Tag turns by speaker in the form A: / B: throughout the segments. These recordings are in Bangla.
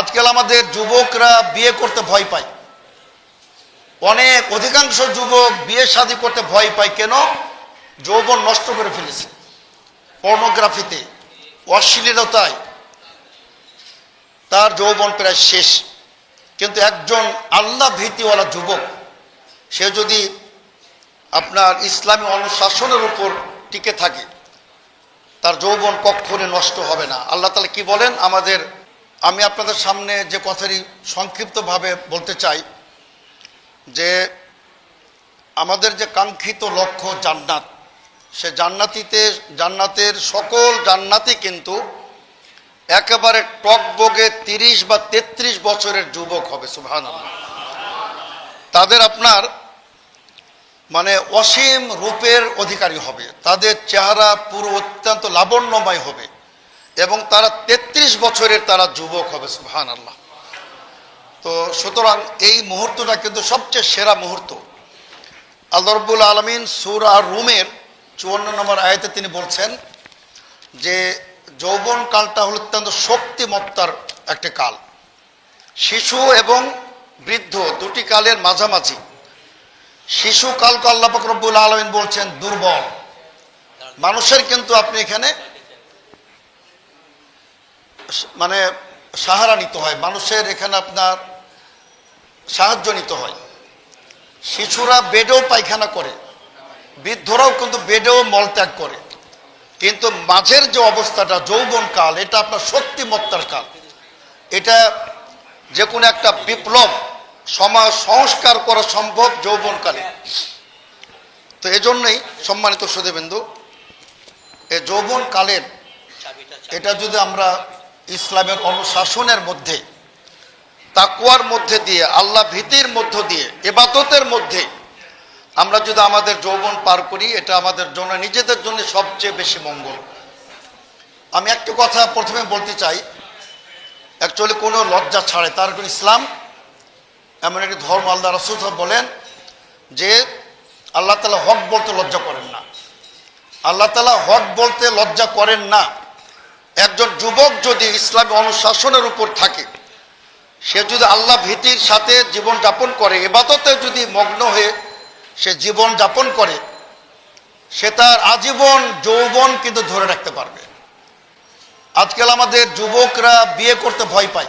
A: আজকাল আমাদের যুবকরা বিয়ে করতে ভয় পায়। অনেক অধিকাংশ যুবক বিয়ে শাদী করতে ভয় পায়। কেন? যৌবন নষ্ট করে ফেলেছে। পর্নোগ্রাফিতে, অশ্লীলতায় তার যৌবন প্রায় শেষ। কিন্তু একজন আল্লাহ ভীতিওয়ালা যুবক, সে যদি আপনার ইসলামী অনুশাসনের উপর টিকে থাকে, তার যৌবন কক্ষণে নষ্ট হবে না। আল্লাহ তালা কি বলেন? আমাদের আমি আপনাদের সামনে যে কথাটি সংক্ষিপ্তভাবে বলতে চাই, যে আমাদের যে কাঙ্ক্ষিত লক্ষ্য জান্নাত, সে জান্নাতিতে, জান্নাতের সকল জান্নাতি কিন্তু একেবারে টকবগে তিরিশ বা তেত্রিশ বছরের যুবক হবে সুভান তাদের আপনার মানে অসীম রূপের অধিকারী হবে, তাদের চেহারা পুরো অত্যন্ত লাবণ্যময় হবে। এবং তারা তেত্রিশ বছরের তারা যুবক হবে সুহান আল্লাহ তো সুতরাং এই মুহূর্তটা কিন্তু সবচেয়ে সেরা মুহূর্ত। আল্লাহ আলমিন সুর আর রুমের চুয়ান্ন নম্বর আয়তে তিনি বলছেন যে, যৌবন কালটা হল অত্যন্ত শক্তিমত্তার একটা কাল। শিশু এবং বৃদ্ধ দুটি কালের মাঝামাঝি। শিশু কালকে আল্লাহ ফকরবুল আলমিন বলছেন, দুর্বল। মানুষের কিন্তু আপনি এখানে মানে সাহারা নিতে হয়, মানুষের এখানে আপনার সাহায্য নিতে হয়। শিশুরা বেডেও পায়খানা করে, বৃদ্ধরাও কিন্তু বেডেও মলত্যাগ করে। কিন্তু মাঝের যে অবস্থাটা, যৌবন কাল, এটা আপনার শক্তিমত্তার কাল। এটা যে কোনো একটা বিপ্লব সমাজ সংস্কার করা সম্ভব যৌবনকালে। তো এজন্যই সম্মানিত সুদেবেন্দু এ যৌবন কালের এটা যদি আমরা ইসলামের অনুশাসনের মধ্যে তাকুয়ার মধ্যে দিয়ে, আল্লাহ ভীতির মধ্য দিয়ে এবাদতের মধ্যে, আমরা যদি আমাদের যৌবন পার করি, এটা আমাদের জন্য, নিজেদের জন্য সবচেয়ে বেশি মঙ্গল। আমি একটা কথা প্রথমে বলতে চাই অ্যাকচুয়ালি কোনো লজ্জা ছাড়ে, তার কোনো ইসলাম, এমন একটি ধর্ম আল্লাহ রসুল বলেন যে, আল্লাহ তালা হক বলতে লজ্জা করেন না। আল্লাহ তালা হক বলতে লজ্জা করেন না। একজন যুবক যদি ইসলামী অনুশাসনের উপর থাকে, সে যদি আল্লাহ ভীতির সাথে জীবন যাপন করে, এবাদতে যদি মগ্ন হয়ে সে জীবন যাপন করে, সে তার আজীবন যৌবন কিন্তু ধরে রাখতে পারবে। আজকাল আমাদের যুবকরা বিয়ে করতে ভয় পায়।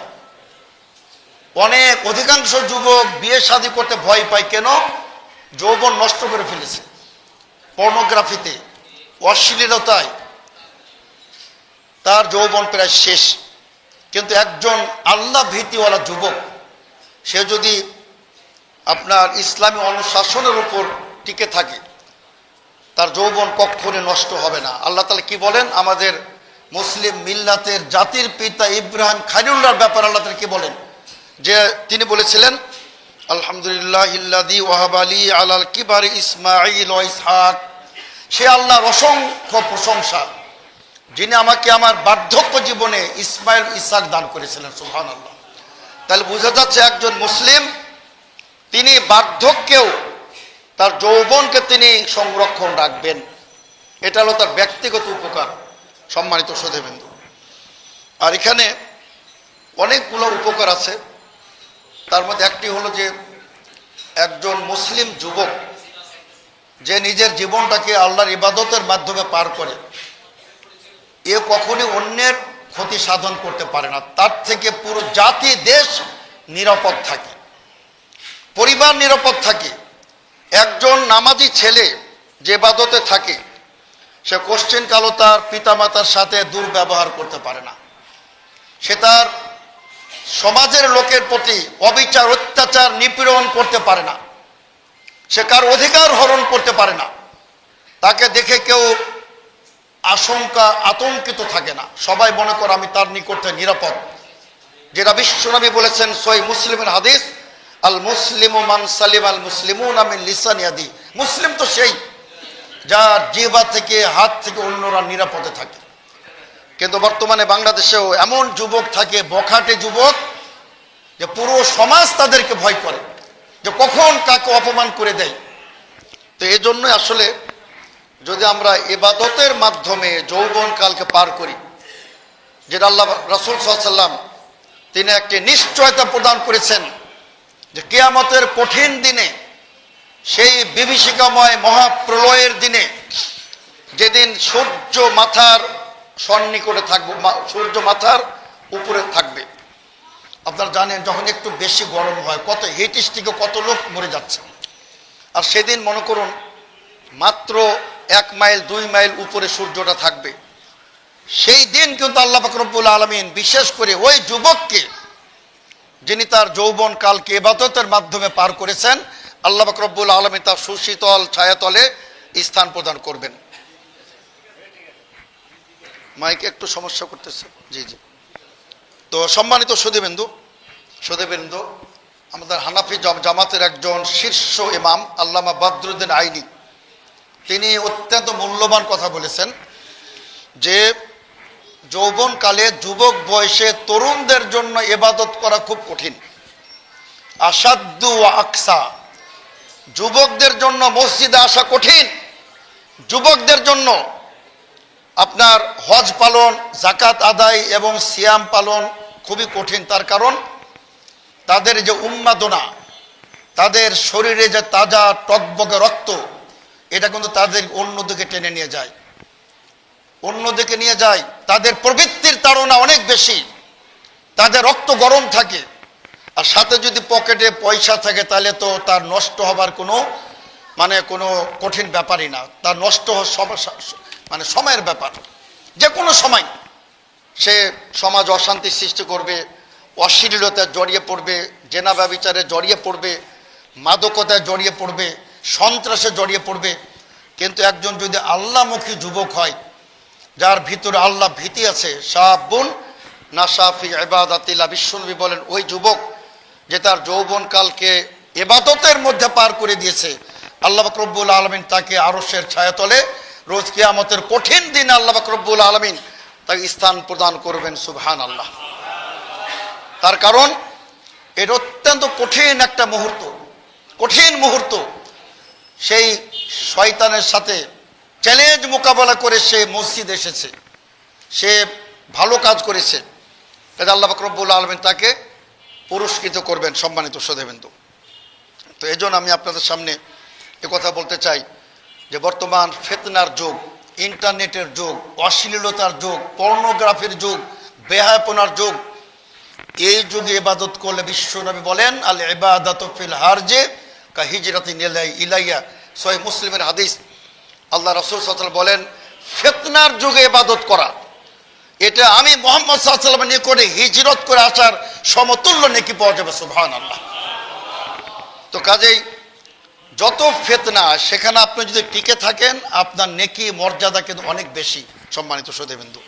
A: অনেক অধিকাংশ যুবক বিয়ে শাদী করতে ভয় পায়। কেন? যৌবন নষ্ট করে ফেলেছে। পর্নোগ্রাফিতে, অশ্লীলতায় তার যৌবন প্রায় শেষ। কিন্তু একজন আল্লাহ ভীতিওয়ালা যুবক, সে যদি আপনার ইসলামী অনুশাসনের উপর টিকে থাকে, তার যৌবন কক্ষণে নষ্ট হবে না। আল্লাহ তালা কি বলেন? আমাদের মুসলিম মিল্লাতের জাতির পিতা ইব্রাহিম খালিউল্লাহর ব্যাপার আল্লাহ তালা কি বলেন? যে তিনি বলেছিলেন, আলহামদুলিল্লাহ ইল্লাদি ওয়াহাব আলী আলাল কিবার ইসমাইল ইসহাক। সে আল্লাহর অসংখ্য প্রশংসা যিনি আমাকে আমার বার্ধক্য জীবনে ইসমাইল, ইসাক দান করেছিলেন সুহান আল্লাহ তাহলে বোঝা যাচ্ছে একজন মুসলিম, তিনি বার্ধক্যেও তার যৌবনকে তিনি সংরক্ষণ রাখবেন। এটা হলো তার ব্যক্তিগত উপকার, সম্মানিত সদেবেন্দু আর এখানে অনেকগুলো উপকার আছে। তার মধ্যে একটি হলো যে, একজন মুসলিম যুবক, যে নিজের জীবনটাকে আল্লাহর ইবাদতের মাধ্যমে পার করে। এ কখনই অন্যের ক্ষতি সাধন করতে পারে না। তার থেকে পুরো জাতি, দেশ নিরাপদ থাকে। পরিবার নিরাপদ থাকে। একজন নামাজি ছেলে যে বাদতে থাকে, সে কোশ্চেন কালো তার পিতামাতার সাথে দুর্ব্যবহার করতে পারে না। সে তার সমাজের লোকের প্রতি অবিচার, অত্যাচার নিপীড়ন করতে পারে না। সে কার অধিকার হরণ করতে পারে না। তাকে দেখে কেউ আশঙ্কা আতঙ্কিত থাকে না। সবাই মনে করে আমি তার নিকটে নিরাপদ। যেটা বিশ্বনবী বলেছেন সই মুসলিমের হাদিস, আল মুসলিম মান সালিম আল মুসলিমুন আমি লিসানিয়াদি মুসলিম তো সেই, যার জিবা থেকে, হাত থেকে অন্যরা নিরাপদে থাকে। কিন্তু বর্তমানে বাংলাদেশেও এমন যুবক থাকে, বখাটে যুবক, যে পুরো সমাজ তাদেরকে ভয় করে, যে কখন কাকে অপমান করে দেয়। তো এই জন্যই আসলে যদি আমরা ইবাদতের মাধ্যমে যৌবন কালকে পার করি, যেটা আল্লাহ রসুল সাল্লাম তিনি একটি নিশ্চয়তা প্রদান করেছেন যে কেয়ামতের কঠিন দিনে, সেই বিভীষিকাময় মহাপ্রলয়ের দিনে যেদিন সূর্য মাথার সন্নিকটে থাকবে সূর্য মাথার উপরে থাকবে। আপনারা জানেন যখন একটু বেশি গরম হয়, কত হিট স্টিকে কত লোক মরে যাচ্ছে। আর সেদিন মনে করুন, মাত্র এক মাইল, দুই মাইল উপরে সূর্যটা থাকবে। সেই দিন কিন্তু আল্লাহ ফাকরবুল আলমিন বিশেষ করে ওই যুবককে, যিনি তার যৌবন কালকে এবাদতের মাধ্যমে পার করেছেন, আল্লাহ ফাকরবুল আলমিন তার সুশীতল ছায়াতলে স্থান প্রদান করবেন। মাইকে একটু সমস্যা করতেছে। জি জি। তো সম্মানিত সুদীবেন্দু সুদীবেন্দু আমাদের হানাফি জাম- জামাতের একজন শীর্ষ ইমাম, আল্লামা বদরুদ্দিন আইনি। তিনি অত্যন্ত মূল্যবান কথা বলেছেন যে যৌবনকালে যুবক বয়সে তরুণদের জন্য এবাদত করা খুব কঠিন। আসাদ্দু আকসা। যুবকদের জন্য মসজিদে আসা কঠিন। যুবকদের জন্য আপনার হজ পালন জাকাত আদায় এবং সিয়াম পালন খুবই কঠিন। তার কারণ, তাদের যে উন্মাদনা, তাদের শরীরে যে তাজা টকবগে রক্ত এটা কিন্তু তাদের অন্যদিকে টেনে নিয়ে যায়। অন্যদিকে নিয়ে যায়। তাদের প্রবৃত্তির তাড়না অনেক বেশি। তাদের রক্ত গরম থাকে। আর সাথে যদি পকেটে পয়সা থাকে, তাহলে তো তার নষ্ট হবার কোনো মানে কোনো কঠিন ব্যাপারই না। তার নষ্ট মানে সময়ের ব্যাপার। যে কোনো সময় সে সমাজ অশান্তি সৃষ্টি করবে অশ্লীলতায় জড়িয়ে পড়বে, জেনা ব্যবিচারে জড়িয়ে পড়বে, মাদকতায় জড়িয়ে পড়বে সন্ত্রাসে জড়িয়ে পড়বে। কিন্তু একজন যদি আল্লাহমুখী যুবক হয়, যার ভিতরে আল্লাহ ভীতি আছে সাহাবুন নাসাফি এবাদাতিল্লা বিশ্বনবী বলেন, ওই যুবক যে তার যৌবনকালকে এবাদতের মধ্যে পার করে দিয়েছে, আল্লাহ বাকরব্বুল আলমিন তাকে আরসের ছায়াতলে রোজ কিয়ামতের কঠিন দিন আল্লাহ বাকরব্বুল আলমিন তাকে স্থান প্রদান করবেন সুবহান আল্লাহ তার কারণ এটা অত্যন্ত কঠিন একটা মুহূর্ত, কঠিন মুহূর্ত। সেই শয়তানের সাথে চ্যালেঞ্জ মোকাবেলা করে সে মসজিদ এসেছে। সে ভালো কাজ করেছে। কাজে আল্লাহ বাকরবুল আলমিন তাকে পুরস্কৃত করবেন, সম্মানিত সদেবেন্দু তো এই জন্য আমি আপনাদের সামনে এ কথা বলতে চাই যে বর্তমান ফেতনার যুগ, ইন্টারনেটের যুগ, অশ্লীলতার যুগ, পর্নোগ্রাফির যুগ, বেহায়পনার যুগ। এই যুগে ইবাদত করলে বিশ্বনবী বলেন আল ইবাদত ফিল হারজে কা হিজরাতি ইলাইয়া সহি মুসলিমের হাদিস। আল্লাহ রসুল সাল্লাম বলেন, ফেতনার যুগে ইবাদত করা। এটা আমি মোহাম্মদ সাল্লামের নিকটে হিজরত করে আসার সমতুল্য নেকি পাওয়া যাবে সুবহান আল্লাহ তো কাজেই যত ফেতনা, সেখানে আপনি যদি টিকে থাকেন, আপনার নেকি মর্যাদা কিন্তু অনেক বেশি, সম্মানিত সদেবিন্দু